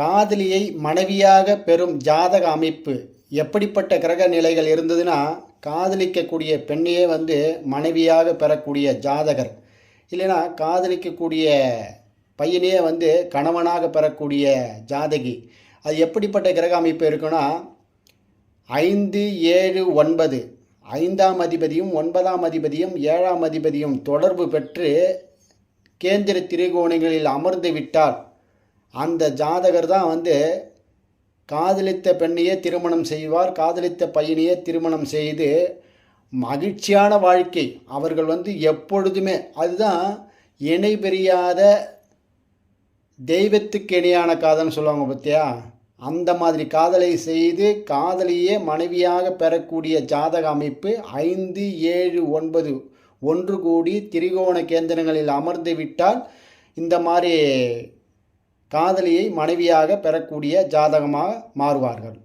காதலியை மனைவியாக பெறும் ஜாதக அமைப்பு எப்படிப்பட்ட கிரக நிலைகள் இருந்ததுன்னா காதலிக்கக்கூடிய பெண்ணையே வந்து மனைவியாக பெறக்கூடிய ஜாதகர். இல்லைன்னா காதலிக்கக்கூடிய பையனையே வந்து கணவனாக பெறக்கூடிய ஜாதகி. அது எப்படிப்பட்ட கிரக அமைப்பு இருக்குன்னா ஐந்து ஏழு ஒன்பது. ஐந்தாம் அதிபதியும் ஒன்பதாம் அதிபதியும் ஏழாம் அதிபதியும் தொடர்பு பெற்று கேந்திர திரிகோணங்களில் அமர்ந்து விட்டால் அந்த ஜாதகர் தான் வந்து காதலித்த பெண்ணையே திருமணம் செய்வார் காதலித்த பையனையே திருமணம் செய்து மகிழ்ச்சியான வாழ்க்கை. அவர்கள் வந்து எப்பொழுதுமே அதுதான் இணை பெரியாத தெய்வத்துக்கு இணையான காதல்னு சொல்லுவாங்க பார்த்தியா அந்த மாதிரி காதலை செய்து காதலியே மனைவியாக பெறக்கூடிய ஜாதக அமைப்பு ஐந்து ஏழு ஒன்பது. ஒன்று கூடி திரிகோண கேந்திரங்களில் அமர்ந்து விட்டால் இந்த மாதிரி காதலியை மனைவியாக பெறக்கூடிய ஜாதகமாக மாறுவார்கள்.